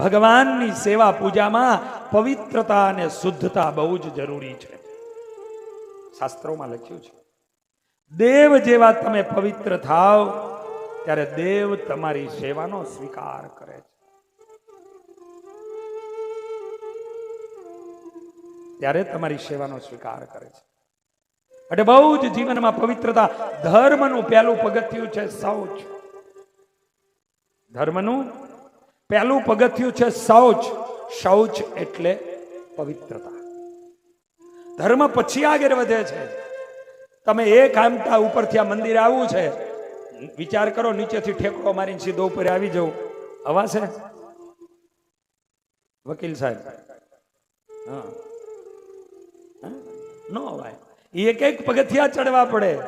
ભગવાનની સેવા પૂજામાં પવિત્રતા અને શુદ્ધતા બહુ જ જરૂરી છે. શાસ્ત્રોમાં લખ્યું છે, દેવ જેવા તમે પવિત્ર થાવ, ત્યારે દેવ તમારી સેવાનો સ્વીકાર કરે છે. ત્યારે તમારી સેવાનો સ્વીકાર કરે છે. એટલે બહુ જ જીવનમાં પવિત્રતા, ધર્મનું પહેલું પગથિયું છે શૌચ. ધર્મનું પહેલું પગથિયું છે શૌચ. શૌચ એટલે પવિત્રતા. ધર્મ પછી આગળ વધે છે. તમે એક આમતા ઉપરથી આ મંદિર આવવું છે. વિચાર કરો, નીચેથી ઠેકડો મારીને સીધો ઉપર આવી જવું હવા છે? વકીલ સાહેબ. હા? ન અવાય. એક એક પગથિયા ચડવા પડે.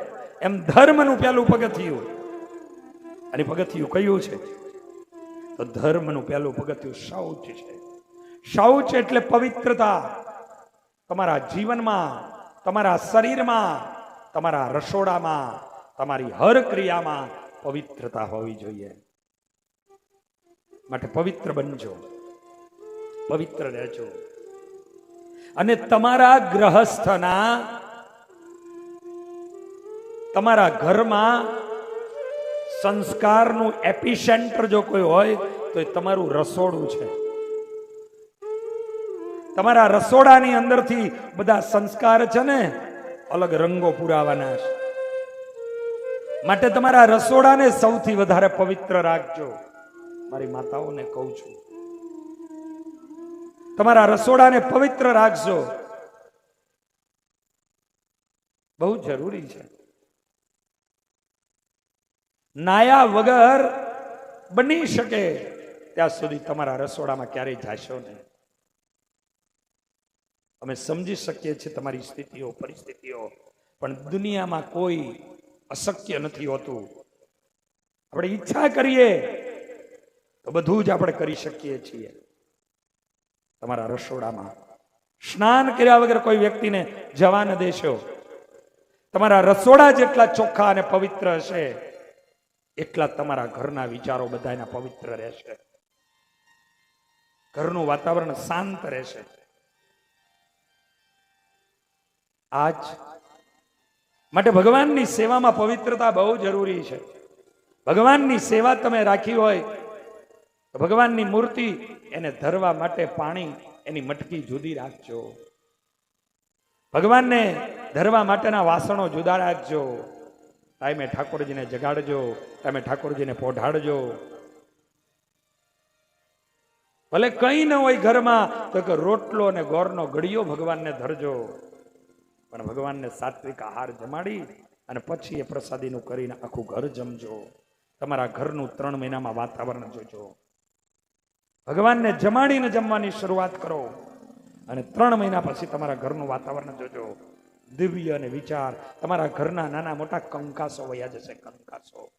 એમ ધર્મનું પેલું પગથિયું. અને પગથિયું કયું છે? ધર્મનું પહેલું પગથિયું શૌચ છે. શૌચ એટલે પવિત્રતા. તમારા જીવનમાં, તમારા શરીરમાં, તમારા રસોડામાં, તમારી હર ક્રિયામાં પવિત્રતા હોવી જોઈએ. માટે પવિત્ર બનજો. પવિત્ર રહેજો. અને તમારા ગ્રહસ્થના, તમારા ઘરમાં સંસ્કારનું એપિસેન્ટર જો કોઈ હોય, તો એ તમારું રસોડું છે. તમારા રસોડાની અંદરથી બધા સંસ્કાર છે ને, અલગ રંગો પુરાવાના છે. માટે તમારા રસોડાને સૌથી વધારે પવિત્ર રાખજો. મારી માતાઓને કહું છું. તમારા રસોડાને પવિત્ર રાખજો. બહુ જરૂરી છે. નાયા વગર બની શકે ત્યાં સુધી તમારા રસોડામાં ક્યારેય જાશો નહીં. અમે સમજી શકીએ છીએ તમારી સ્થિતિઓ, પરિસ્થિતિઓ, પણ દુનિયામાં કોઈ અશક્ય નથી હોતું. આપણે ઈચ્છા કરીએ તો બધું જ આપણે કરી શકીએ છીએ. તમારા રસોડામાં સ્નાન કર્યા વગર કોઈ વ્યક્તિને જવા ન દેશો. તમારા રસોડા જેટલા ચોખ્ખા અને પવિત્ર હશે એટલા તમારા ઘરના વિચારો બધા પવિત્ર રહેશે. ઘરનું વાતાવરણ શાંત રહેશે. આજ માટે ભગવાનની સેવામાં પવિત્રતા બહુ જરૂરી છે. ભગવાનની સેવા તમે રાખી હોય, તો ભગવાનની મૂર્તિ એને ધરવા માટે પાણી એની મટકી જુદી રાખજો. ભગવાનને ધરવા માટેના વાસણો જુદા રાખજો. ટાઈમે ઠાકોરજીને જગાડજો ટાઈમે ઠાકોરજીને પોઢાડજો. ભલે કંઈ ન હોય ઘરમાં, તો કે રોટલો અને ગોરનો ઘડિયો ભગવાનને ધરજો. પણ ભગવાનને સાત્વિક આહાર જમાડી અને પછી એ પ્રસાદીનું કરીને આખું ઘર જમજો. તમારા ઘરનું ત્રણ મહિનામાં વાતાવરણ જોજો. ભગવાનને જમાડીને જમવાની શરૂઆત કરો અને ત્રણ મહિના પછી તમારા ઘરનું વાતાવરણ જોજો. દિવ્ય અને વિચાર. તમારા ઘરના નાના મોટા કંકાસો વયા જશે કંકાસો.